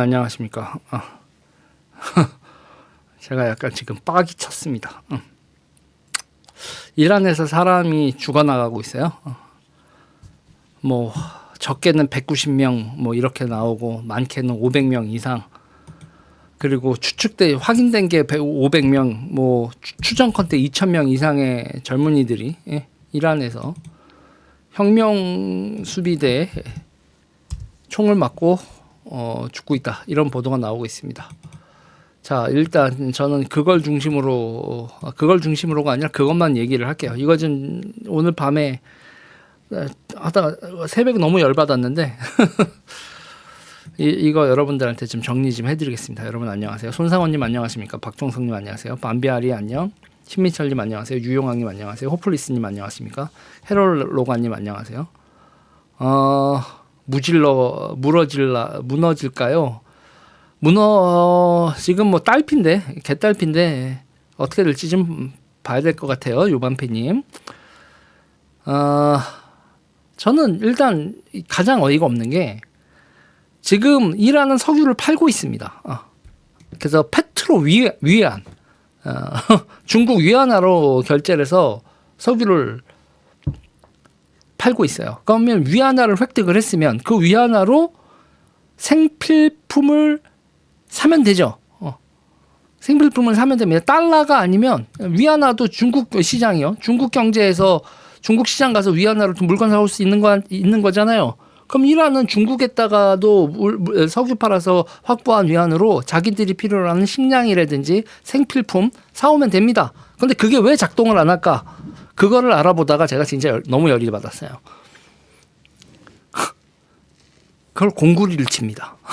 안녕하십니까. 아. 제가 약간 지금 빡이 쳤습니다. 음. 이란에서 사람이 죽어나가고 있어요. 어. 뭐 적게는 190명 뭐 이렇게 나오고 많게는 500명 이상. 그리고 추측돼 확인된 게 500명 뭐 추- 추정컨대 2,000명 이상의 젊은이들이 예, 이란에서 혁명 수비대에 총을 맞고 어, 죽고 있다 이런 보도가 나오고 있습니다. 자 일단 저는 그걸 중심으로 어, 그걸 중심으로가 아니라 그것만 얘기를 할게요. 이거 좀 오늘 밤에 어, 하다가 새벽에 너무 열받았는데 이, 이거 여러분들한테 좀 정리 좀 해드리겠습니다. 여러분 안녕하세요. 손상원님 안녕하십니까? 박종성님 안녕하세요. 밤비아리 안녕. 신민철님 안녕하세요. 유용왕님 안녕하세요. 호플리스님 안녕하십니까? 헤롤로가님 안녕하세요. 어 무질러 무너질라 무너질까요? 무너 지금 뭐 딸핀데 개딸핀데 어떻게 될지 좀 봐야 될 것 같아요. 요반페님. 어 저는 일단 가장 어이가 없는 게 지금 이란은 석유를 팔고 있습니다. 어. 그래서 페트로 위, 위안 어, 중국 위안화로 결제를 해서 석유를 팔고 있어요. 그러면 위안화를 획득을 했으면 그 위안화로 생필품을 사면 되죠. 어. 생필품을 사면 됩니다. 달러가 아니면 위안화도 중국 시장이요. 중국 경제에서 중국 시장 가서 위안화로 좀 물건 사올 수 있는 거 있는 거잖아요. 그럼 이란은 중국에다가도 물- 물- 석유 팔아서 확보한 위안으로 자기들이 필요로 하는 식량이라든지 생필품 사오면 됩니다. 근데 그게 왜 작동을 안 할까? 그거를 알아보다가 제가 진짜 열- 너무 열이 받았어요. 그걸 공구리를 칩니다.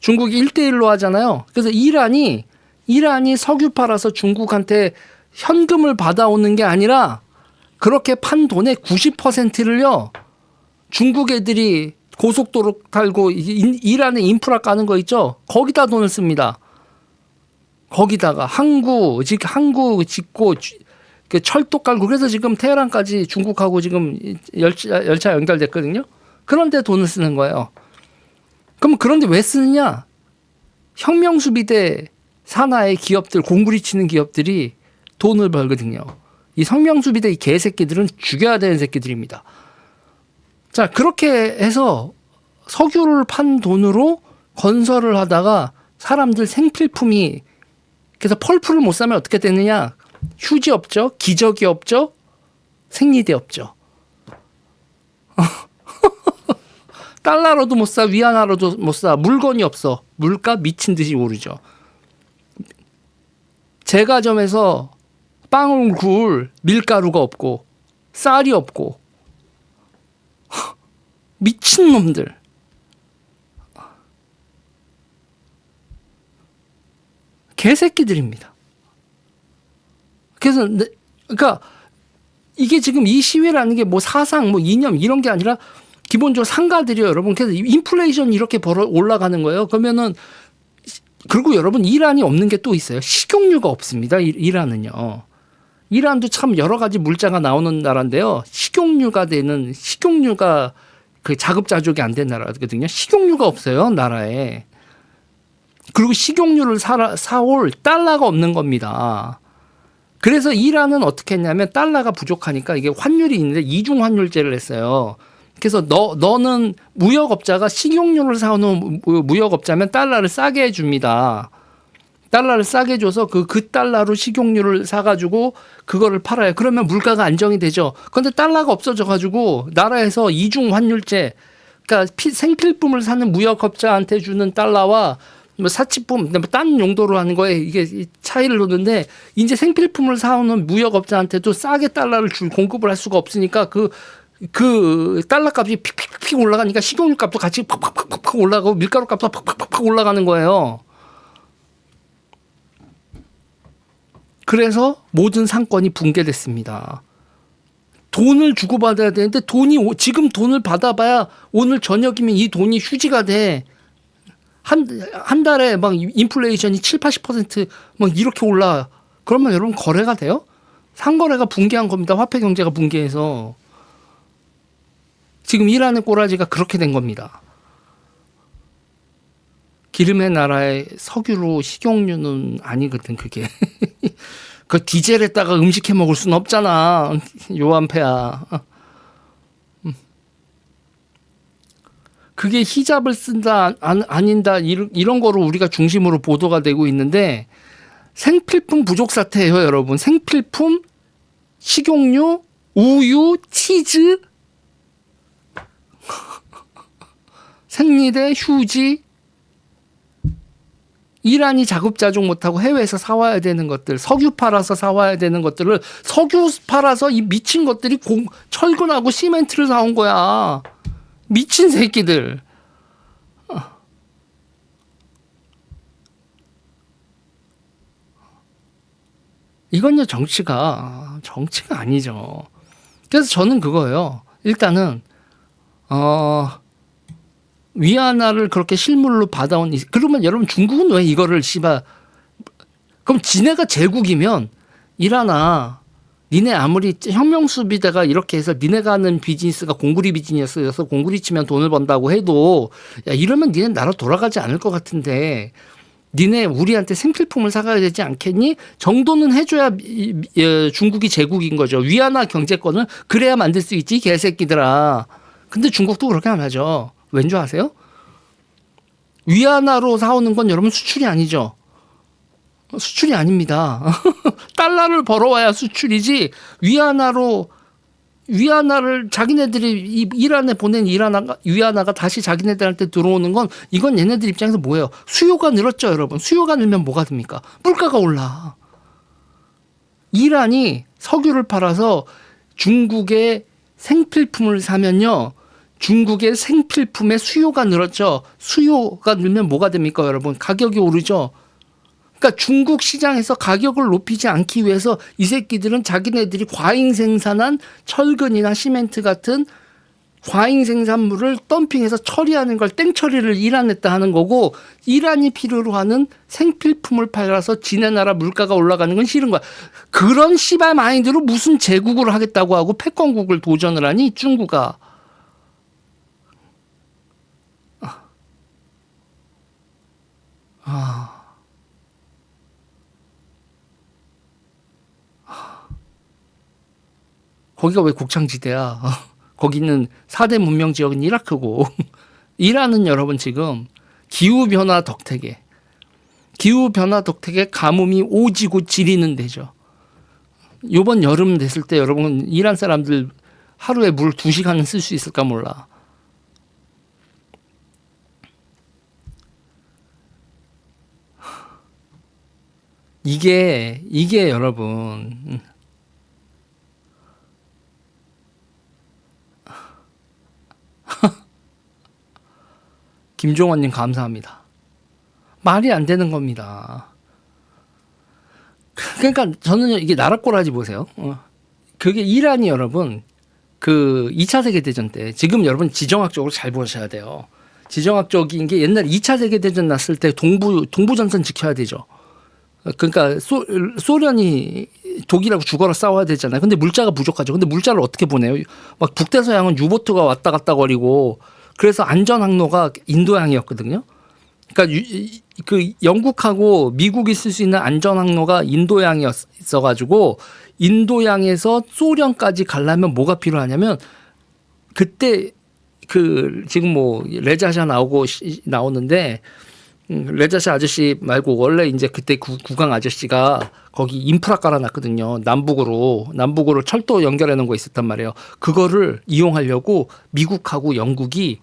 중국이 1대1로 하잖아요. 그래서 이란이 이란이 석유 팔아서 중국한테 현금을 받아오는 게 아니라 그렇게 판 돈의 90%를요. 중국 애들이 고속도로 탈고 이- 이- 이란에 인프라 까는 거 있죠? 거기다 돈을 씁니다. 거기다가 항구 즉 항구 짓고 주- 그 철도 깔고 그래서 지금 테헤란까지 중국하고 지금 열차, 열차 연결됐거든요. 그런데 돈을 쓰는 거예요. 그럼 그런데 왜 쓰느냐? 혁명 수비대 산하의 기업들 공구리 치는 기업들이 돈을 벌거든요. 이 혁명 수비대 이 개새끼들은 죽여야 되는 새끼들입니다. 자 그렇게 해서 석유를 판 돈으로 건설을 하다가 사람들 생필품이 그래서 펄프를 못 사면 어떻게 되느냐? 휴지 없죠, 기저귀 없죠, 생리대 없죠. 달러로도 못 사, 위안화로도 못 사, 물건이 없어. 물가 미친 듯이 오르죠. 제과점에서 빵을 구울 밀가루가 없고 쌀이 없고 미친 놈들. 개새끼들입니다. 그래서 내- 그러니까 이게 지금 이 시위라는 게 뭐 사상 뭐 이념 이런 게 아니라 기본적으로 상가들이요 여러분. 그래서 인플레이션이 이렇게 벌어 올라가는 거예요. 그러면은 그리고 여러분 이란이 없는 게 또 있어요. 식용유가 없습니다 이- 이란은요. 이란도 참 여러 가지 물자가 나오는 나라인데요. 식용유가 되는 식용유가 그 자급자족이 안 된 나라거든요. 식용유가 없어요 나라에. 그리고 식용유를 사 사올 달러가 없는 겁니다. 그래서 이란은 어떻게 했냐면 달러가 부족하니까 이게 환율이 있는데 이중 환율제를 했어요. 그래서 너 너는 무역업자가 식용유를 사오는 무- 무역업자면 달러를 싸게 해줍니다. 달러를 싸게 줘서 그그 달러로 식용유를 사가지고 그거를 팔아요. 그러면 물가가 안정이 되죠. 그런데 달러가 없어져가지고 나라에서 이중 환율제, 그러니까 피- 생필품을 사는 무역업자한테 주는 달러와 뭐 사치품, 뭐딴 용도로 하는 거에 이게 이 차이를 두는데 이제 생필품을 사오는 무역업자한테도 싸게 달러를 줄 공급을 할 수가 없으니까 그그 달러 값이 픽픽픽 올라가니까 식용유 값도 같이 팍팍팍팍 올라가고 밀가루 값도 팍팍팍 올라가는 거예요. 그래서 모든 상권이 붕괴됐습니다. 돈을 주고받아야 되는데 돈이 오- 지금 돈을 받아봐야 오늘 저녁이면 이 돈이 휴지가 돼. 한, 한 달에 막 인플레이션이 7, 80%막 이렇게 올라. 그러면 여러분 거래가 돼요? 상거래가 붕괴한 겁니다. 화폐 경제가 붕괴해서. 지금 이란의 꼬라지가 그렇게 된 겁니다. 기름의 나라의 석유로 식용유는 아니거든 그게. 그 디젤에다가 음식 해 먹을 순 없잖아. 요한패야. 그게 히잡을 쓴다 안, 아닌다 이런, 거로 우리가 중심으로 보도가 되고 있는데 생필품 부족 사태예요, 여러분. 생필품, 식용유, 우유, 치즈, 생리대, 휴지, 이란이 자급자족 못하고 해외에서 사와야 되는 것들, 석유 팔아서 사와야 되는 것들을 석유 팔아서 이 미친 것들이 공, 철근하고 시멘트를 사온 거야. 미친 새끼들. 이건요 정치가 정치가 아니죠. 그래서 저는 그거예요. 일단은 어 위안화를 그렇게 실물로 받아온 이- 그러면 여러분 중국은 왜 이거를 씨바 그럼 지네가 제국이면 이라나 니네 아무리 혁명 수비대가 이렇게 해서 니네가 하는 비즈니스가 공구리 비즈니스여서 공구리 치면 돈을 번다고 해도 야 이러면 니네 나라 돌아가지 않을 것 같은데 니네 우리한테 생필품을 사가야 되지 않겠니? 정도는 해줘야 예, 중국이 제국인 거죠. 위안화 경제권을 그래야 만들 수 있지 개새끼들아. 근데 중국도 그렇게 안 하죠. 왠 줄 아세요? 위안화로 사오는 건 여러분 수출이 아니죠. 수출이 아닙니다. 달러를 벌어와야 수출이지 위안화로 위안화를 자기네들이 이 이란에 보낸 이란화가 위안화가 다시 자기네들한테 들어오는 건 이건 얘네들 입장에서 뭐예요? 수요가 늘었죠, 여러분. 수요가 늘면 뭐가 됩니까? 물가가 올라. 이란이 석유를 팔아서 중국의 생필품을 사면요. 중국의 생필품의 수요가 늘었죠. 수요가 늘면 뭐가 됩니까, 여러분? 가격이 오르죠. 그러니까 중국 시장에서 가격을 높이지 않기 위해서 이 새끼들은 자기네들이 과잉 생산한 철근이나 시멘트 같은 과잉 생산물을 덤핑해서 처리하는 걸 땡처리를 이란했다 하는 거고 이란이 필요로 하는 생필품을 팔아서 지네 나라 물가가 올라가는 건 싫은 거야. 그런 씨발 마인드로 무슨 제국을 하겠다고 하고 패권국을 도전을 하니 중국아. 거기가 왜 곡창지대야? 거기는 4대 문명 지역은 이라크고 이란은 여러분 지금 기후 변화 덕택에 기후 변화 덕택에 가뭄이 오지고 지리는 데죠. 요번 여름 됐을 때 여러분 이란 사람들 하루에 물 2시간은 쓸 수 있을까 몰라. 이게 이게 여러분 김종원님 감사합니다. 말이 안 되는 겁니다. 그러니까 저는 이게 나라 꼬라지 보세요. 어. 그게 이란이 여러분 그 2차 세계대전 때 지금 여러분 지정학적으로 잘 보셔야 돼요. 지정학적인 게 옛날 2차 세계대전 났을 때 동부 동부전선 지켜야 되죠. 그러니까 소, 소련이 독일하고 죽어라 싸워야 되잖아요. 근데 물자가 부족하죠. 근데 물자를 어떻게 보내요? 막 북대서양은 유보트가 왔다 갔다 거리고 그래서 안전 항로가 인도양이었거든요. 그러니까 유, 이- 그 영국하고 미국이 쓸 수 있는 안전 항로가 인도양이었어 가지고 인도양에서 소련까지 가려면 뭐가 필요하냐면 그때 그 지금 뭐 레자샤 나오고 시- 나오는데 음, 레자샤 아저씨 말고 원래 이제 그때 구, 구강 아저씨가 거기 인프라 깔아놨거든요. 남북으로 남북으로 철도 연결해 놓은 거 있었단 말이에요. 그거를 이용하려고 미국하고 영국이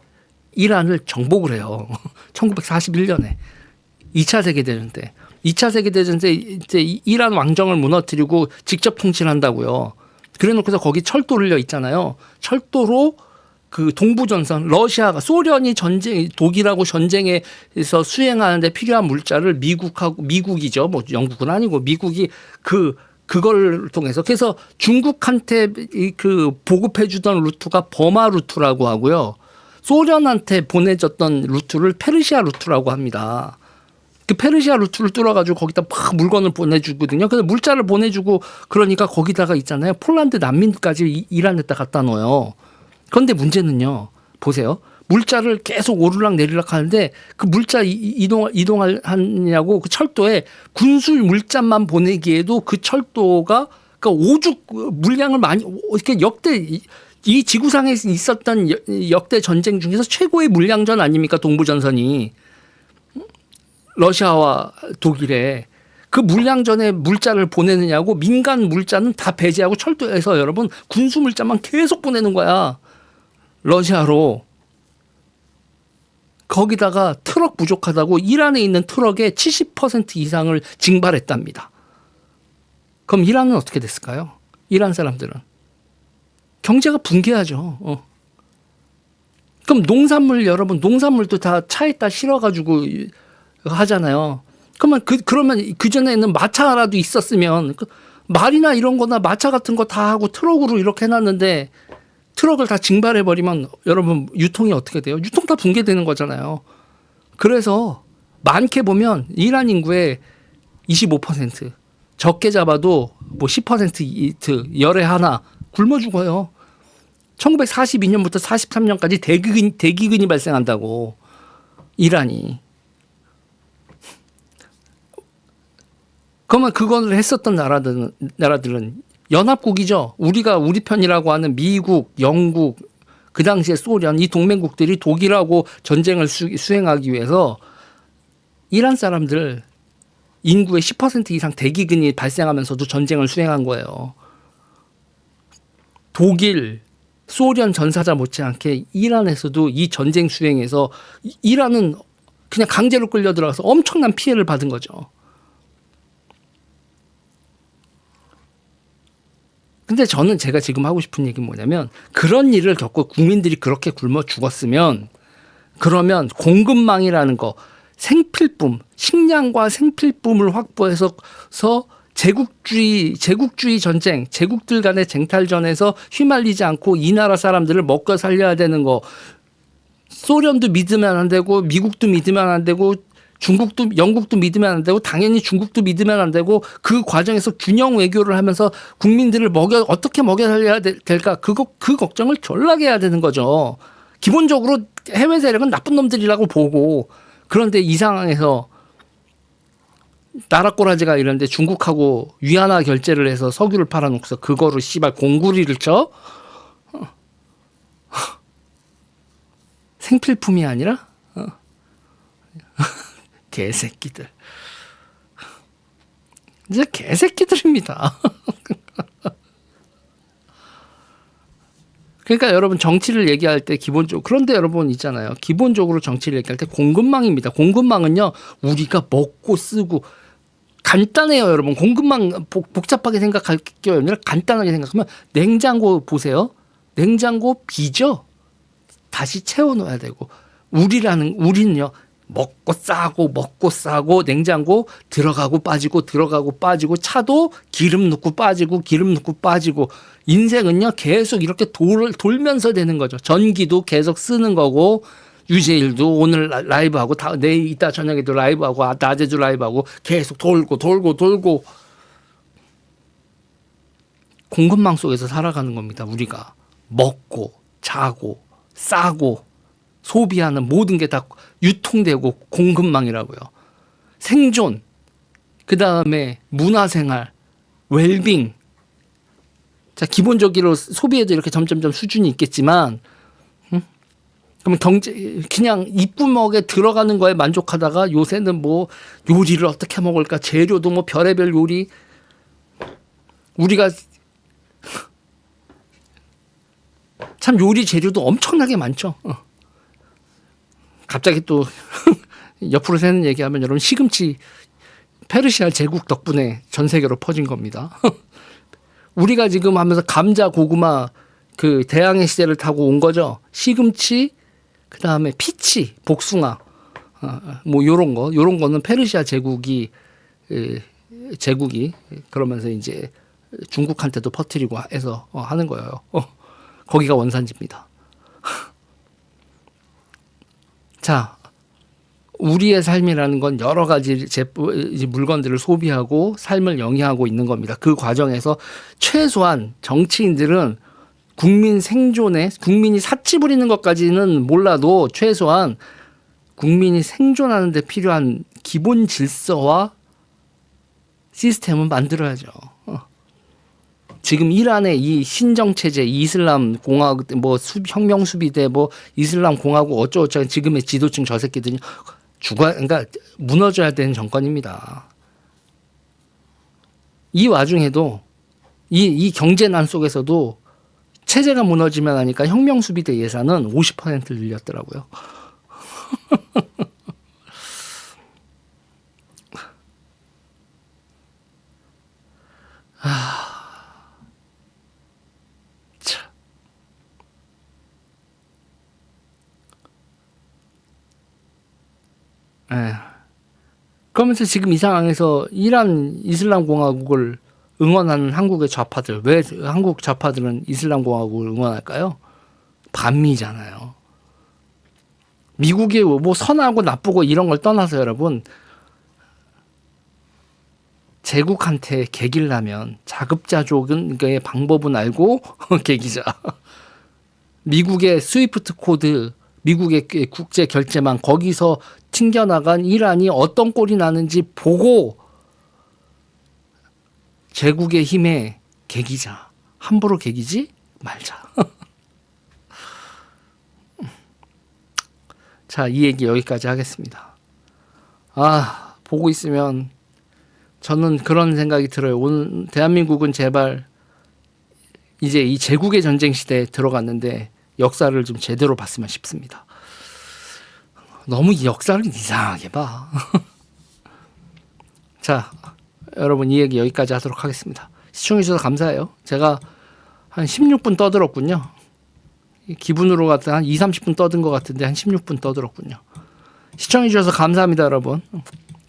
이란을 정복을 해요. 1941년에 2차 세계 대전 때. 2차 세계 대전 때 이제 이란 왕정을 무너뜨리고 직접 통치한다고요. 그래 놓고서 거기 철도를요 있잖아요. 철도로 그 동부전선 러시아가 소련이 전쟁 독일하고 전쟁에서 수행하는데 필요한 물자를 미국하고 미국이죠. 뭐 영국은 아니고 미국이 그 그걸 통해서 그래서 중국한테 이그 보급해 주던 루트가 버마 루트라고 하고요. 소련한테 보내줬던 루트를 페르시아 루트라고 합니다. 그 페르시아 루트를 뚫어가지고 거기다 막 물건을 보내주거든요. 그래서 물자를 보내주고 그러니까 거기다가 있잖아요. 폴란드 난민까지 이- 이란에다 갖다 놓아요. 그런데 문제는요. 보세요. 물자를 계속 오르락 내리락 하는데 그 물자 이- 이동 이동을 하냐고 그 철도에 군술 물자만 보내기에도 그 철도가 그러니까 오죽 물량을 많이 이렇게 역대 이- 이 지구상에 있었던 여- 역대 전쟁 중에서 최고의 물량전 아닙니까 동부전선이? 러시아와 독일에. 그 물량전에 물자를 보내느냐고 민간 물자는 다 배제하고 철도에서 여러분 군수 물자만 계속 보내는 거야. 러시아로. 거기다가 트럭 부족하다고 이란에 있는 트럭의 70% 이상을 징발했답니다. 그럼 이란은 어떻게 됐을까요? 이란 사람들은 경제가 붕괴하죠. 어. 그럼 농산물 여러분 농산물도 다 차에다 실어가지고 하잖아요. 그러면 그 그러면 그 전에는 마차라도 있었으면 그 말이나 이런 거나 마차 같은 거 다 하고 트럭으로 이렇게 해놨는데 트럭을 다 징발해 버리면 여러분 유통이 어떻게 돼요? 유통 다 붕괴되는 거잖아요. 그래서 많게 보면 이란 인구의 25% 적게 잡아도 뭐 10% 이트 열에 하나 굶어 죽어요. 1942년부터 43년까지 대기근 대기근이 발생한다고 이란이. 그러면 그거를 했었던 나라들은 나라들은 연합국이죠. 우리가 우리 편이라고 하는 미국, 영국, 그 당시에 소련 이 동맹국들이 독일하고 전쟁을 수, 수행하기 위해서 이란 사람들 인구의 10% 이상 대기근이 발생하면서도 전쟁을 수행한 거예요. 독일, 소련 전사자 못지않게 이란에서도 이 전쟁 수행에서 이- 이란은 그냥 강제로 끌려 들어가서 엄청난 피해를 받은 거죠. 근데 저는 제가 지금 하고 싶은 얘기는 뭐냐면 그런 일을 겪고 국민들이 그렇게 굶어 죽었으면 그러면 공급망이라는 거 생필품, 식량과 생필품을 확보해서 서 제국주의 제국주의 전쟁, 제국들 간의 쟁탈전에서 휘말리지 않고 이 나라 사람들을 먹고 살려야 되는 거 소련도 믿으면 안 되고 미국도 믿으면 안 되고 중국도 영국도 믿으면 안 되고 당연히 중국도 믿으면 안 되고 그 과정에서 균형 외교를 하면서 국민들을 먹여 어떻게 먹여 살려야 될- 될까 그거 그 걱정을 졸라게 해야 되는 거죠. 기본적으로 해외 세력은 나쁜 놈들이라고 보고 그런데 이 상황에서 나라 꼬라지가 이런데 중국하고 위안화 결제를 해서 석유를 팔아놓고서 그거를 씨발 공구리를 쳐 어. 생필품이 아니라 어. 개새끼들. 이제 개새끼들입니다. 그러니까 여러분 정치를 얘기할 때 기본적으로 그런데 여러분 있잖아요. 기본적으로 정치를 얘기할 때 공급망입니다. 공급망은요 우리가 먹고 쓰고 간단해요, 여러분. 공급망 복- 복잡하게 생각할 게 아니라 간단하게 생각하면 냉장고 보세요. 냉장고 비죠. 다시 채워놓아야 되고 우리라는 우리는요 먹고 싸고 먹고 싸고 냉장고 들어가고 빠지고 들어가고 빠지고 차도 기름 넣고 빠지고 기름 넣고 빠지고 인생은요 계속 이렇게 돌, 돌면서 되는 거죠 전기도 계속 쓰는 거고 유재일도 오늘 라- 라이브하고 다 내일 이따 저녁에도 라이브하고 아, 낮에도 라이브하고 계속 돌고 돌고 돌고 공급망 속에서 살아가는 겁니다 우리가 먹고 자고 싸고 소비하는 모든 게 다 유통되고 공급망이라고요. 생존, 그 다음에 문화생활, 웰빙. 자, 기본적으로 소비에도 이렇게 점점점 수준이 있겠지만, 음? 그러면 경제, 그냥 이쁘먹에 들어가는 거에 만족하다가 요새는 뭐 요리를 어떻게 먹을까, 재료도 뭐 별의별 요리. 우리가 참 요리 재료도 엄청나게 많죠. 어. 갑자기 또 옆으로 새는 얘기하면 여러분 시금치 페르시아 제국 덕분에 전 세계로 퍼진 겁니다. 우리가 지금 하면서 감자, 고구마 그 대항해 시대를 타고 온 거죠. 시금치, 그 다음에 피치, 복숭아, 어, 뭐 요런 거, 요런 거는 페르시아 제국이 에, 제국이 그러면서 이제 중국한테도 퍼뜨리고 해서 어, 하는 거예요. 어, 거기가 원산지입니다. 자, 우리의 삶이라는 건 여러 가지 물건들을 소비하고 삶을 영위하고 있는 겁니다. 그 과정에서 최소한 정치인들은 국민 생존에 국민이 사치 부리는 것까지는 몰라도 최소한 국민이 생존하는 데 필요한 기본 질서와 시스템을 만들어야죠. 어. 지금 이란의 이 신정 체제, 이슬람 공화국 뭐 수, 혁명 수비대 뭐 이슬람 공화국 어쩌고저쩌고 지금의 지도층 저 새끼들이 죽어 그러니까 무너져야 되는 정권입니다. 이 와중에도 이, 이 경제난 속에서도 체제가 무너지면 하니까 혁명 수비대 예산은 50%를 늘렸더라고요. 참. 예. 그러면서 지금 이 상황에서 이란 이슬람 공화국을 응원하는 한국의 좌파들 왜 한국 좌파들은 이슬람 공화국을 응원할까요? 반미잖아요. 미국이 뭐 선하고 나쁘고 이런 걸 떠나서 여러분 제국한테 개길 나면 자급자족은 그 방법은 알고 개기자. 미국의 스위프트 코드, 미국의 그 국제 결제망 거기서 튕겨나간 이란이 어떤 꼴이 나는지 보고 제국의 힘에 개기자. 함부로 개기지 말자. 자, 이 얘기 여기까지 하겠습니다. 아, 보고 있으면 저는 그런 생각이 들어요. 오늘 대한민국은 제발 이제 이 제국의 전쟁 시대에 들어갔는데 역사를 좀 제대로 봤으면 싶습니다. 너무 이 역사를 이상하게 봐. 자, 여러분 이 얘기 여기까지 하도록 하겠습니다. 시청해 주셔서 감사해요. 제가 한 16분 떠들었군요. 기분으로 갔다 한 2, 30분 떠든 것 같은데 한 16분 떠들었군요. 시청해 주셔서 감사합니다, 여러분.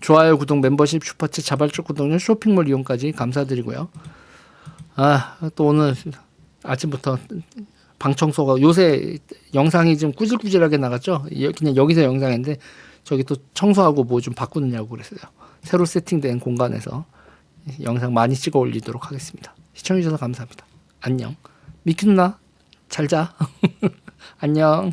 좋아요, 구독, 멤버십, 슈퍼챗, 자발적 구독료, 쇼핑몰 이용까지 감사드리고요. 아, 또 오늘 아침부터 방 청소가 요새 영상이 좀 꾸질꾸질하게 나갔죠. 여- 그냥 여기서 영상인데 저기 또 청소하고 뭐 좀 바꾸느냐고 그랬어요. 새로 세팅된 공간에서 영상 많이 찍어 올리도록 하겠습니다. 시청해 주셔서 감사합니다. 안녕. 미키 누나 잘 자. 안녕.